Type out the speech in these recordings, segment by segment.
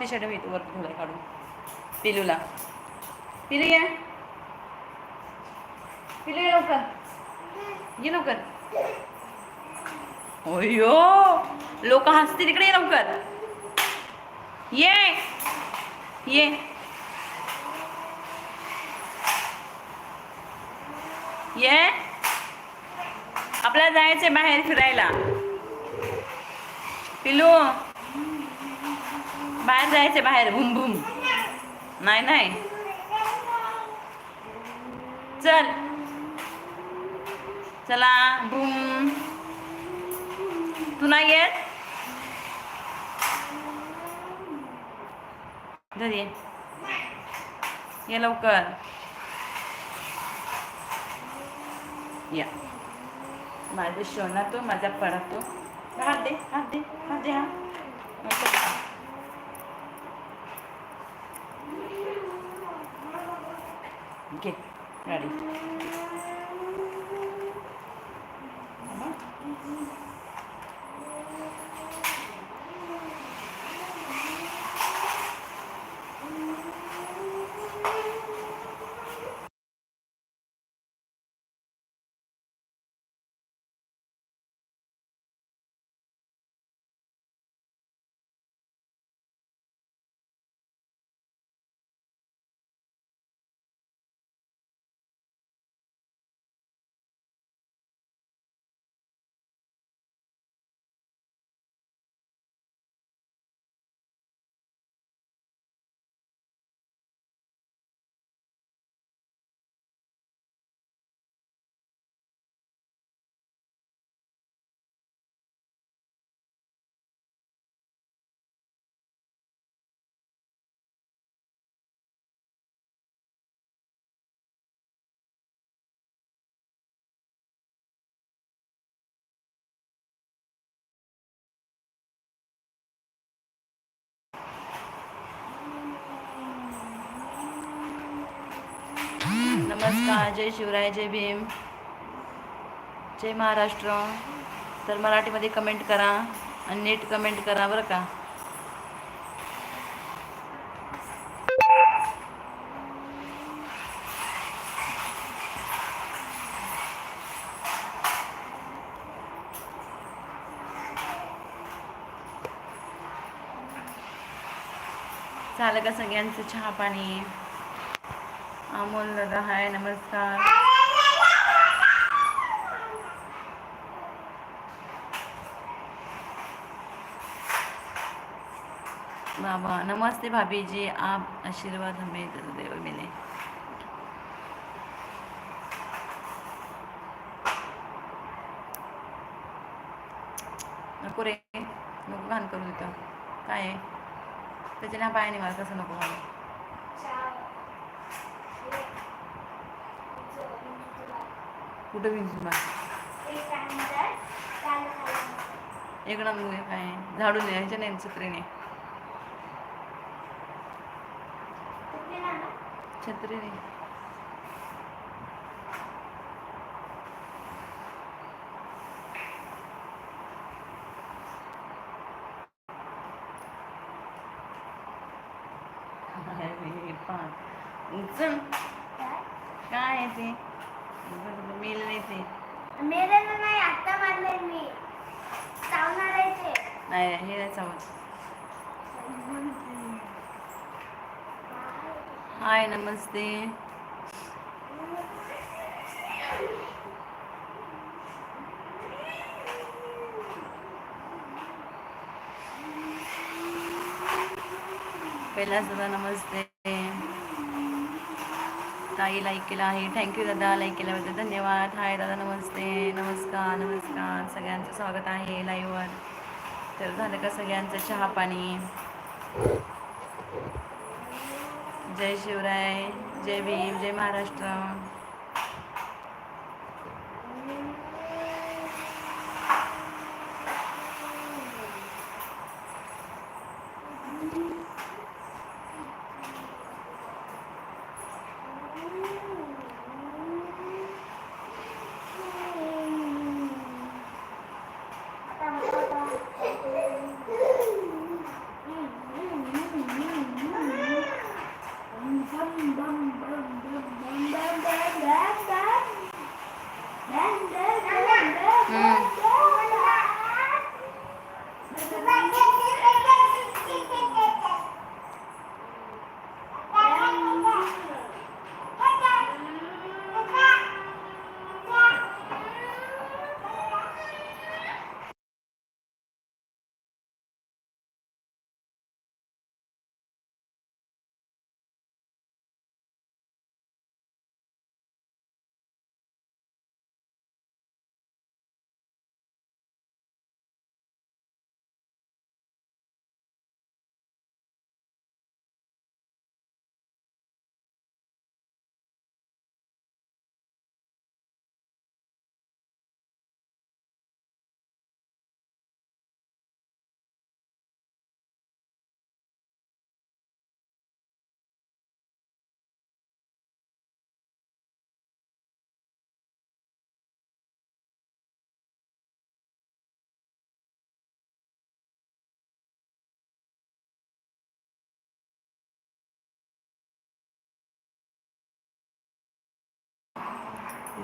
T shirt वर ठेवलाय काढून. पिलूला. पिलू ये. पिलू ये लवकर. ये लवकर. ओयो लोक हसतील इकडे ये लवकर. ये. ये. ये. आपल्याला जायचंय बाहेर फिरायला. पिलू. बाहेर जायचे बाहेर भूम भूम नाही नाही. चल. चला भूम तू नाही येत? धरी ये. ये लवकर. या. माझं शोना तो माझा पडा तो. हात दे हात दे हात दे हा. Okay. ready. नमस्कार जय शिवराय जय भीम जय महाराष्ट्र. तर मराठीमध्ये कमेंट करा आणि नीट कमेंट करा बरं का. झालं का सगळ्यांचं चहा पाणी? अमोल दादा हाय नमस्कार. बाबा नमस्ते भाभी जी आप आशीर्वाद हमें देव मिले। नको रे नको घाण करू तिथं काय आहे? त्याच्या ना पायाने मला तसं नको मला कुठं विंचू इकडं बघूया काय. झाडून ह्याच्या नाही छत्रीने. छत्रीने. अरे पाच चल काय आहे ते मेल नाही ते मेरे नाही आता मारले मी चावणार आहे ते नाही हे नाही चावत हाय नमस्ते. कैलास दादा नमस्ते. ताई लाईक केला आहे. थँक्यू दादा लाईक केल्याबद्दल धन्यवाद. हाय दादा नमस्ते. नमस्कार नमस्कार. सगळ्यांचं स्वागत आहे लाईव्हवर तर झालं का सगळ्यांचं चहा पाणी? जय शिवराय जय भीम जय महाराष्ट्र.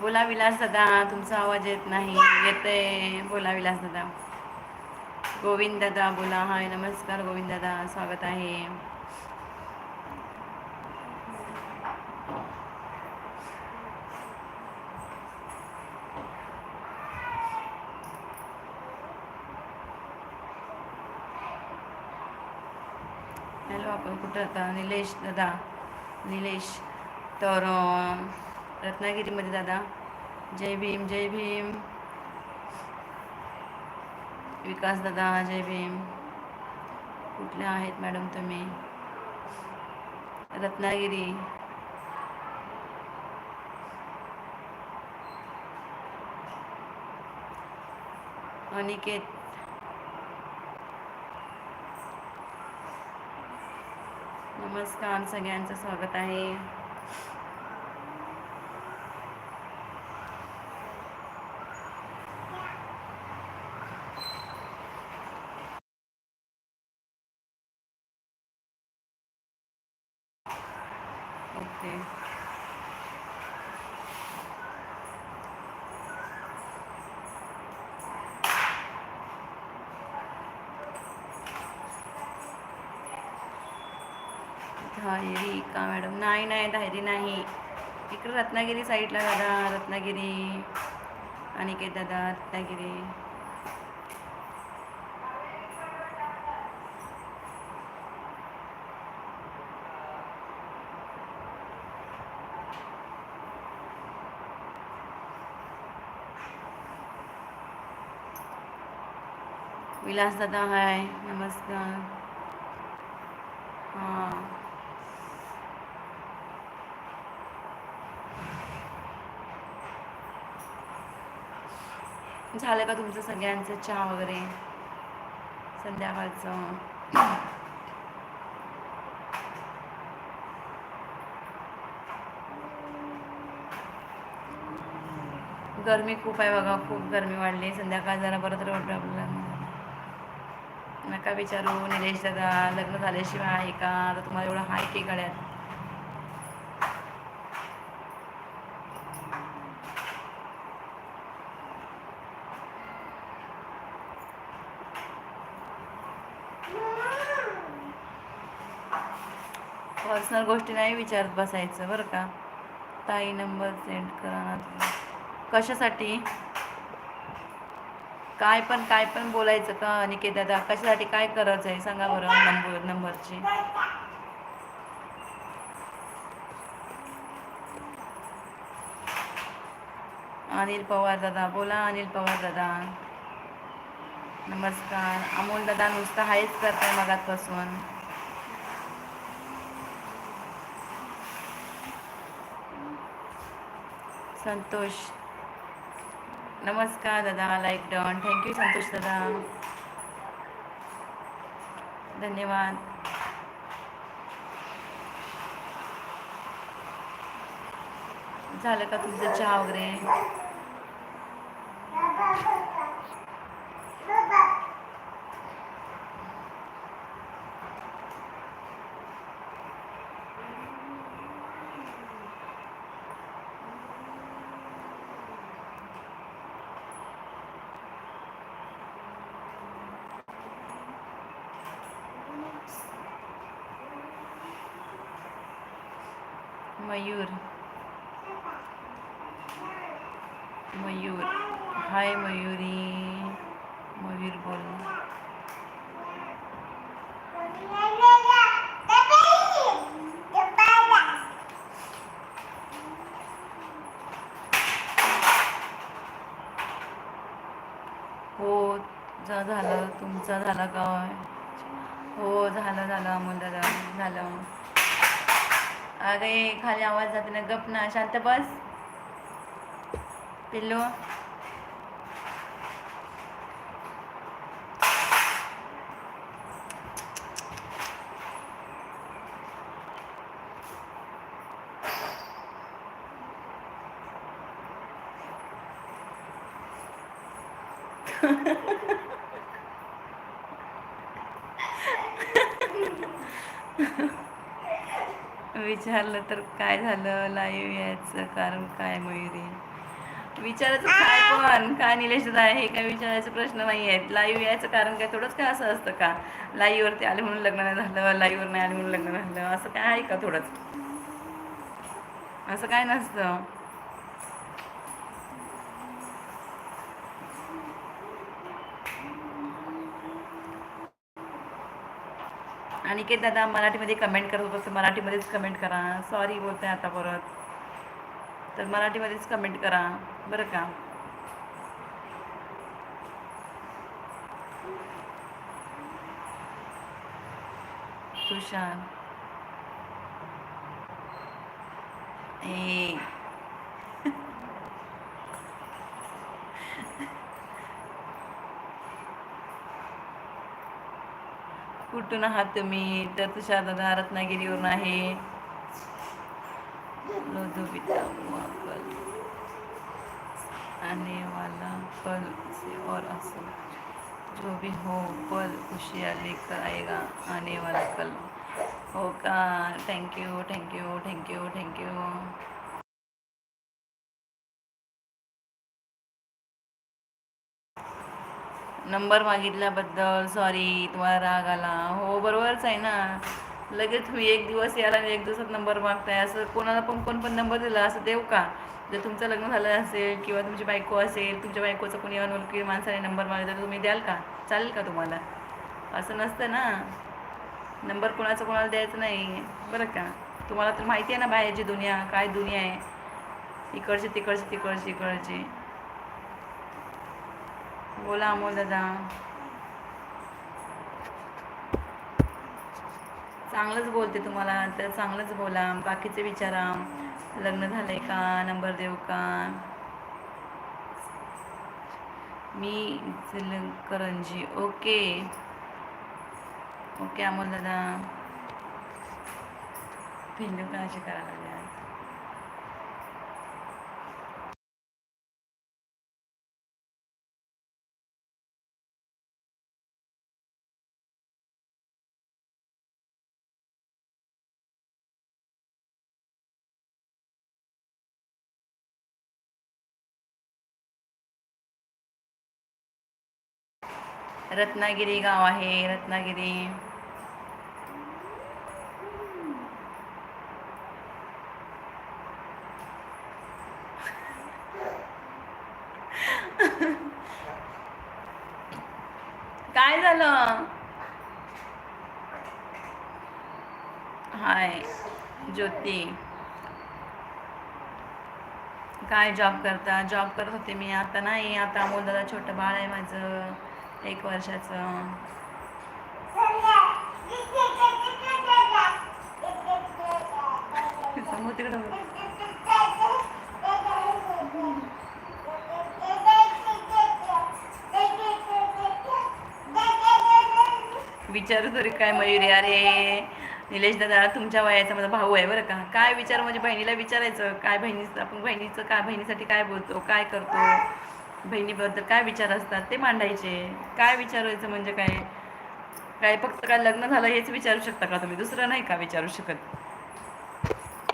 बोला विलास दादा तुमचा आवाज येत नाही येतंय. बोला विलास दादा. गोविंद दादा बोला. हाय नमस्कार गोविंद दादा. स्वागत आहे. हॅलो आपण कुठं आता? निलेश दादा. निलेश. तर रत्नागिरीमध्ये दादा. जय भीम जय भीम. विकास दादा जय भीम. कुठल्या आहेत मॅडम तुम्ही? रत्नागिरी. अनिकेत. नमस्कार सगळ्यांचं स्वागत आहे ओके धायरी का मॅडम. नाही नाही धायरी नाही. इकडं रत्नागिरी साईडला दादा रत्नागिरी. अनिकेत दादा रत्नागिरी. विलास दादा हाय. नमस्कार. हां. झालं का तुमचं सगळ्यांचं चहा वगैरे? संध्याकाळचं. गरमी खूप आहे बघा खूप गरमी वाढली. संध्याकाळ जरा बरं तर आपल्याला नका विचारू निलेश दादा लग्न झाल्याशिवाय आहे का? आता तुम्हाला एवढं हाय की गळ्यात पर्सनल गोष्टी नाही विचारत बसायचं बरं का. ताई नंबर सेंड करा ना कशासाठी? काय पण काय पण बोलायचं का अनिकेत दादा? कशासाठी काय करायचं आहे? सांगा बरं नंबर नंबरची. अनिल पवार दादा बोला अनिल पवार दादा. नमस्कार. अमोल दादा नुसतं हायच करताय मगातपासून संतोष. नमस्कार दादा लाईक डन थँक्यू संतोष दादा. धन्यवाद. झालं का तुमचं चहा वगैरे मयूर मयूर. हाय मयुरी. मयूर बोल. हो जा झालं. तुमचा झाला काय हो झालं झालं अमोल दादा झालं. अरे खाली आवाज जाते ना गप ना शांत बस. हॅलो विचारलं तर काय झालं लाईव्ह यायचं? कारण काय मयुरी विचारायचं काय पण काय निलेश दादा हे काय विचारायचं प्रश्न नाही आहेत लाईव्ह यायचं कारण काय थोडंच काय असं असतं का? लाईव्हवरती आले म्हणून लग्न नाही झालं लाईव्हवर नाही आले म्हणून लग्न झालं असं काय आहे का थोडंच? असं काय नसतं. अनिकेत दादा मराठीमध्ये कमेंट करत होतं मराठीमध्येच कमेंट करा. सॉरी बोलते आता परत. तर मराठीमध्येच कमेंट करा. बरं का? तुषार. हे कुठून आहात तुम्ही? तर तुषार दादा रत्नागिरीवरून आहे. दुविधा हुआ पल आने वाला पल से और असो जो भी हो पल खुशियाँ लेकर आएगा आने वाला कल। हो का thank you thank you thank thank you number मागितल्याबद्दल sorry तुम्हाला राग आला। हो बरोबरच आहे ना। लगेच तुम्ही एक दिवस याला आणि एक दिवसात नंबर मागताय. असं कोणाला पण कोण पण नंबर दिला असं देऊ का? जर तुमचं लग्न झालं असेल किंवा तुमची बायको असेल तुमच्या बायकोचं कोणी अनोळखी माणसाने नंबर मागितला तर तुम्ही द्याल का? चालेल का तुम्हाला? असं नसतं ना. नंबर कोणाचा कोणाला द्यायचं नाही. बरं का? तुम्हाला तर माहिती आहे ना बाहेरची दुनिया काय दुनिया आहे. इकडची तिकडची तिकडची इकडची. बोला अमोल दादा. चांगलंच बोलते तुम्हाला. तर चांगलंच बोला. बाकीचे विचारा. लग्न झालंय का? नंबर देऊ का? मी करंजी ओके. ओके अमोल दादा. भिंडू का अशी करायला रत्नागिरी गाव आहे रत्नागिरी. काय झालं? हाय ज्योती. काय जॉब करता? जॉब करत होते मी. आता नाही. आता मुलाला छोटं बाळ आहे माझं. एक वर्षाचं. तिकडं विचारू तरी काय मयुरी अरे निलेश दादा तुमच्या वयाचा माझा भाऊ आहे बरं का. काय विचार म्हणजे बहिणीला विचारायचं काय बहिणी आपण बहिणीचं काय बहिणीसाठी काय बोलतो काय करतो? बहिणीबद्दल काय विचार असतात ते मांडायचे. काय विचारायचं म्हणजे काय? काय फक्त काय लग्न झालं हेच विचारू शकता का तुम्ही? दुसरं नाही का विचारू शकत?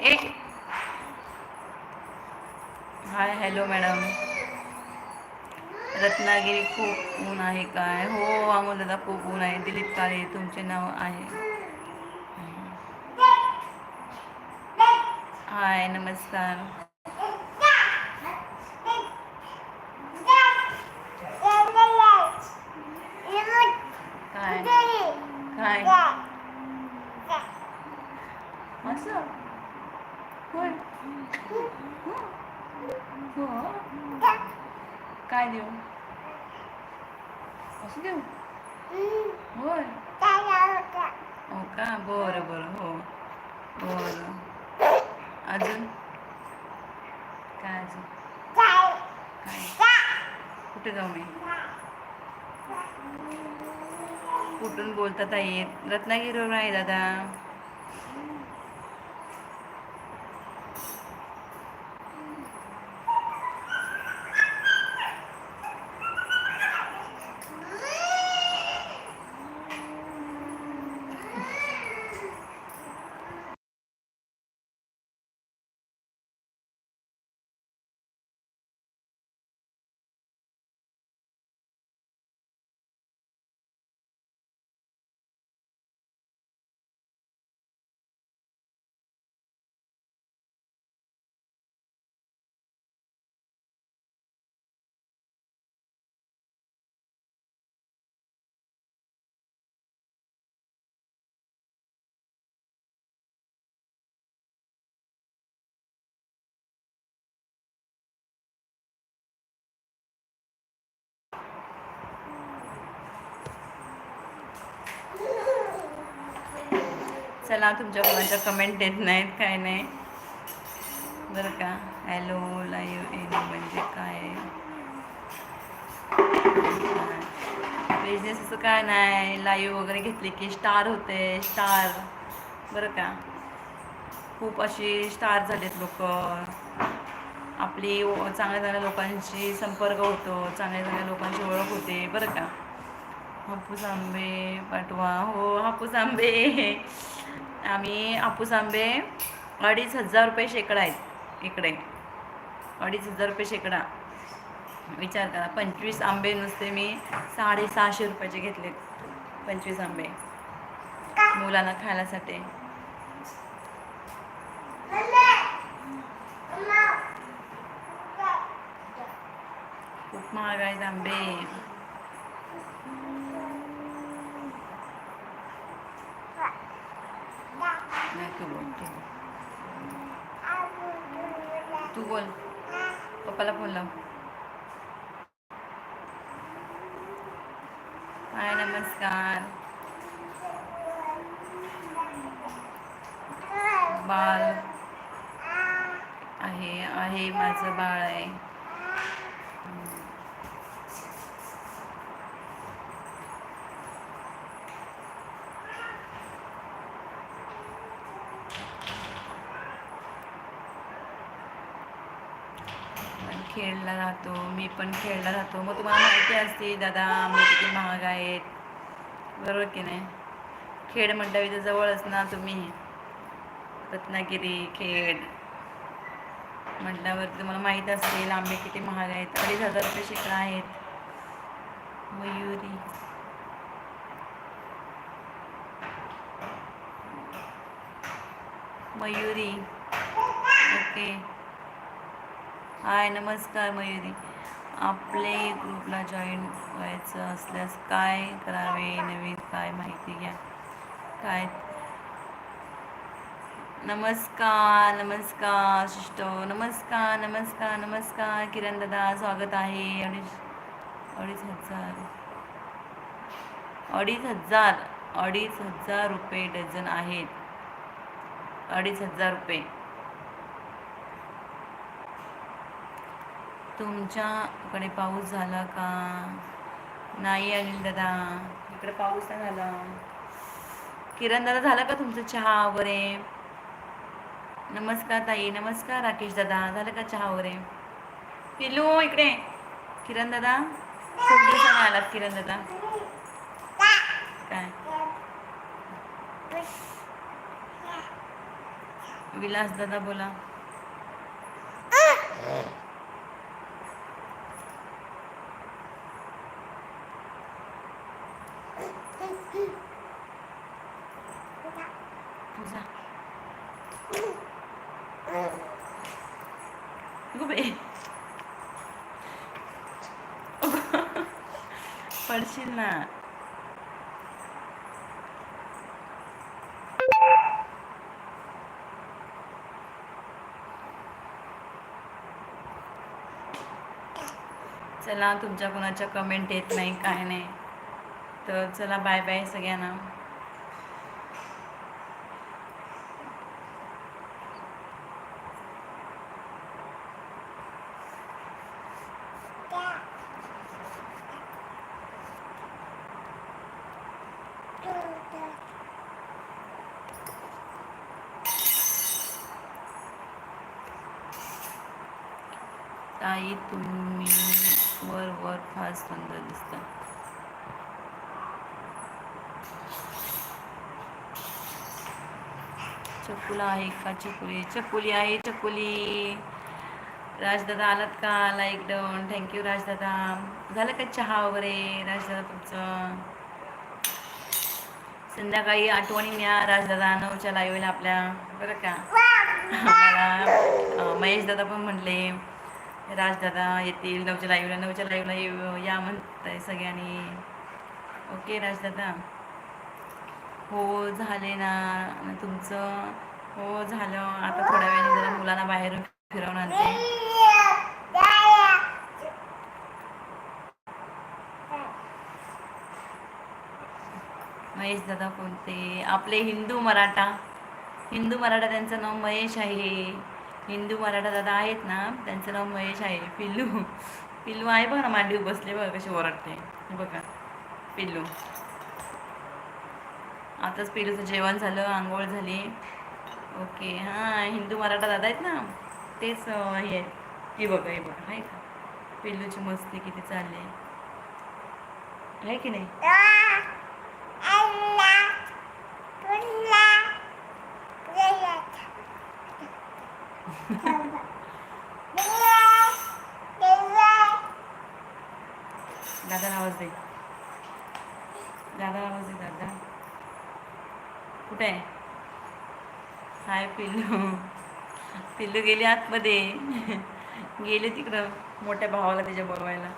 एक. Hi hello madam. रत्नागिरी खूप ऊन आहे काय? हो अमोल दादा खूप ऊन आहे. दिलीप काळे तुमचे नाव आहे. हाय नमस्कार. असं? होय. हो. काय देऊ? असं देऊ? होय. हो का? बरं बरं. हो. बरं. अजून? काय अजून? काय? कुठे जाऊ मी? कुठून बोलतात येत रत्नागिरीवर आहे दादा. चला तुमच्या कोणाच्या कमेंट येत नाहीत काय नाही. बरं का? हॅलो लाईव्ह येणं म्हणजे काय? बिझनेस असं काय नाही. लाईव्ह वगैरे घेतली की स्टार होते स्टार बरं का? खूप अशी स्टार झालेत लोक. आपली चांगल्या चांगल्या लोकांशी संपर्क होतो चांगल्या चांगल्या लोकांची ओळख होते. बरं का? हापूस आंबे पाठवा. हो हापूस आंबे. आम्ही आपूस आंबे अडीच हजार रुपये शेकडा आहेत. इकडे. अडीच हजार रुपये शेकडा. विचार करा पंचवीस आंबे नुसते मी साडेसहाशे रुपयाचे घेतलेत पंचवीस आंबे. मुलांना खायलासाठी. खूप महाग आहेत आंबे. नाही तू बोल. तू बोल. तू बोल पप्पाला फोन लाव. हाय नमस्कार. बाळ आहे आहे माझं बाळ आहे पण खेळला जातो मी पण खेळला जातो. मग तुम्हाला माहिती असते दादा आंबे किती महाग आहेत. बरोबर की नाही? खेड म्हटल्यावर इथं जवळच ना तुम्ही. रत्नागिरी खेड म्हटल्यावर तुम्हाला माहीत असेल आंबे किती महाग आहेत. अडीच हजार रुपये शिकला आहेत. मयुरी. मयुरी. ओके. हाय नमस्कार मयुरी. आपले ग्रुपला जॉईन व्हायचं असल्यास काय करावे नवीन काय माहिती घ्या. काय? नमस्कार नमस्कार शिष्ट. नमस्कार नमस्कार नमस्कार. किरण दादा स्वागत आहे. अडीच अडीच हजार. अडीच हजार अडीच हजार रुपये डझन आहेत. अडीच हजार रुपये. तुमच्याकडे पाऊस झाला का? नाही अनिल दादा. इकडे पाऊस नाही झाला. किरण दादा झाला का तुमचं चहा वगैरे? नमस्कार ताई नमस्कार राकेश दादा. झालं का चहा वगैरे? पिलू इकडे. किरण दादा खूप दिवसाने आलात किरण दादा. काय? विलास दादा बोला तुझा गो बाई पडशील ना चला तुमच्या कोणाच्या कमेंट येत नाही काय नाही. तर चला बाय बाय सगळ्यांना ताई तुम्ही वर वर फार सुंदर दिसता चकुला आहे का चकुली? चकुली आहे चकुली. राजदादा आलात का? लाईक डाऊन थँक्यू राजदादा. झालं का चहा वगैरे राजदादा तुमचं? संध्याकाळी आठवणी न्या राजदादा. नऊच्या लाईव्हला आपल्या. बरं का? मला महेशदादा महेश दादा पण म्हटले राजदादा येतील नऊच्या लाईव्हला नऊच्या लाईव्हला येऊ या आहे सगळ्यांनी. ओके राजदादा. हो झाले ना. तुमचं? हो झालं. आता थोड्या वेळाने जरा मुलांना बाहेर फिरवून आणते. महेश दादा कोणते आपले हिंदू मराठा. हिंदू मराठा त्यांचं नाव महेश आहे. हिंदू मराठा दादा आहेत ना त्यांचं नाव महेश आहे. पिल्लू. पिल्लू आहे बघा ना मांडी बसले बघा कशी ओरडते. बघा पिल्लू. आताच पिल्लूचं जेवण झालं आंघोळ झाली. ओके हां हिंदू मराठा दादा आहेत ना? तेच हे आहेत हे बघा हे बघा आहे का? पिल्लूची मस्ती किती चालली आहे. आहे की नाही? दादाला आवाज दे. दादाला आवाज दे दादा. कुठे आहे? हाय पिल्लू. पिल्लू गेली आतमध्ये. गेले तिकडं मोठ्या भावाला त्याच्या बोलवायला.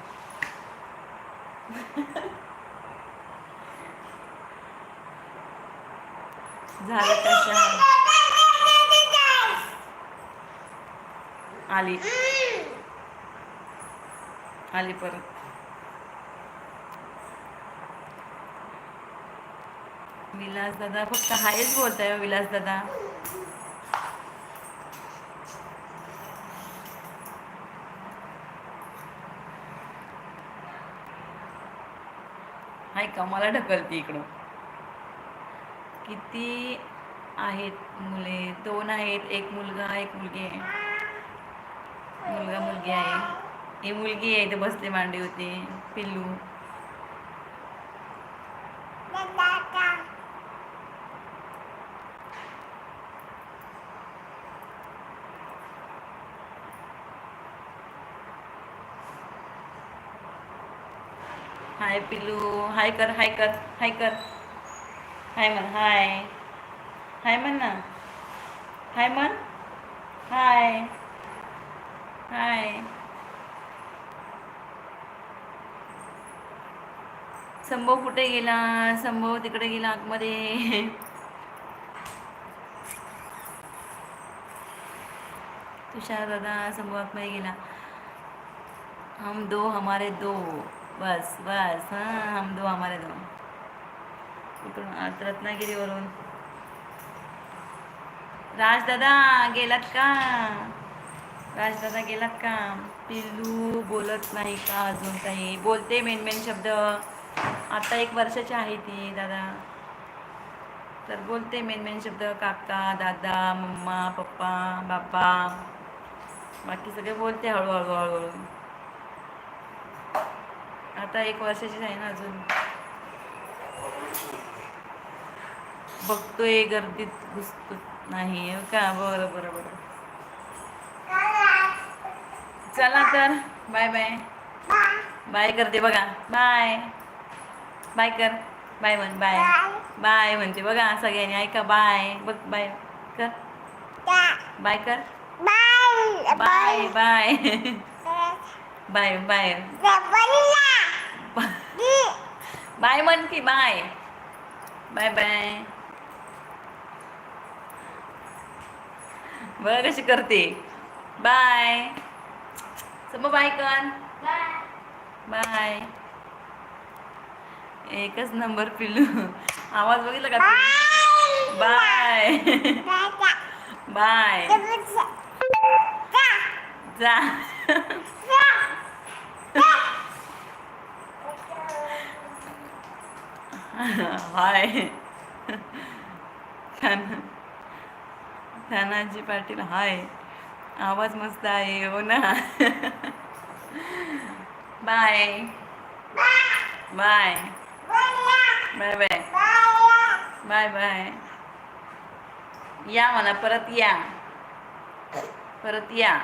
झालं कशा आली. आली परत. विलास दादा फक्त हायच बोलताय हो, विलास दादा. नाही का? मला ढकलती इकडं. किती आहेत मुले? दोन आहेत. एक मुलगा एक मुलगी आहे. मुलगा मुलगी आहे. ही मुलगी आहे इथे बसले मांडी होते. पिल्लू. हाय पिल्लू. हाय कर हाय कर हाय कर. हाय म्हण हाय. हाय म्हण ना. हाय म्हण. हाय. हाय. संभव कुठे गेला? संभव तिकडे गेला आतमध्ये. तुषार दादा संभव आतमध्ये गेला. हम दो हमारे दो. बस बस. हां हम दो हमारे दो. कुठून आत रत्नागिरीवरून. राजदादा गेलात का? राजदादा गेलात का? पिल्लू बोलत नाही का अजून काही? बोलते मेन मेन शब्द. आता एक वर्षाची आहे ती दादा. तर बोलते मेन मेन शब्द. काका दादा मम्मा पप्पा बाप्पा. बाकी सगळे बोलते हळूहळू हळूहळू. आता एक वर्षाचीच आहे ना अजून. बघतोय गर्दीत घुसतो नाही का? बरं बरं बरं. चला तर बाय बाय. बाय करते बघा. बाय. बाय कर. बाय म्हण बाय. बाय म्हणते बघा सगळ्यांनी. ऐका बाय. बघ बाय. कर. बाय कर. Bye. Bye bye. Bye bye. म्हण की बाय बाय बाय बघ कशी करते. बाय सम बाय कर. बाय एकच नंबर पिलू. आवाज बघितला का? बाय बाय जा. हाय. तानाजी पाटील हाय. आवाज मस्त आहे हो ना? Bye. Bye. Bye bye. Bye bye. या म्हणा परत या. परत या.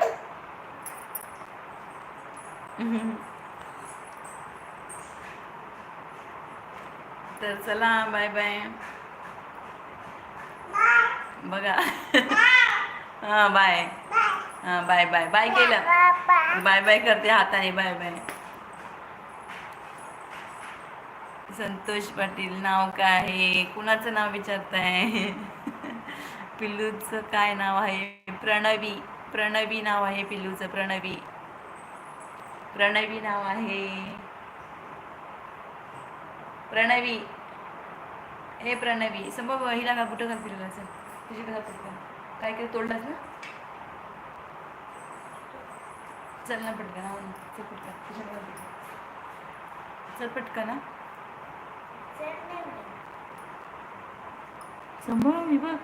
तर चला बाय बाय. बघा. हां बाय. हां बाय बाय. बाय केलं. बाय बाय करते हाताने बाय बाय. संतोष पाटील नाव काय आहे? कुणाचं नाव विचारताय? पिल्लूचं काय नाव आहे? प्रणवी. प्रणवी नाव आहे पिल्लूचं प्रणवी. प्रणवी नाव आहे. प्रणवी हे प्रणवी संभव हिला का कुठं घाल पिल्लूला चल तुझी कसा पटकन काय काय तोडलास ना चल ना पटकन हा, चल पटकन तुझ्या पटकन. चल पटकन ना संभव मी बघ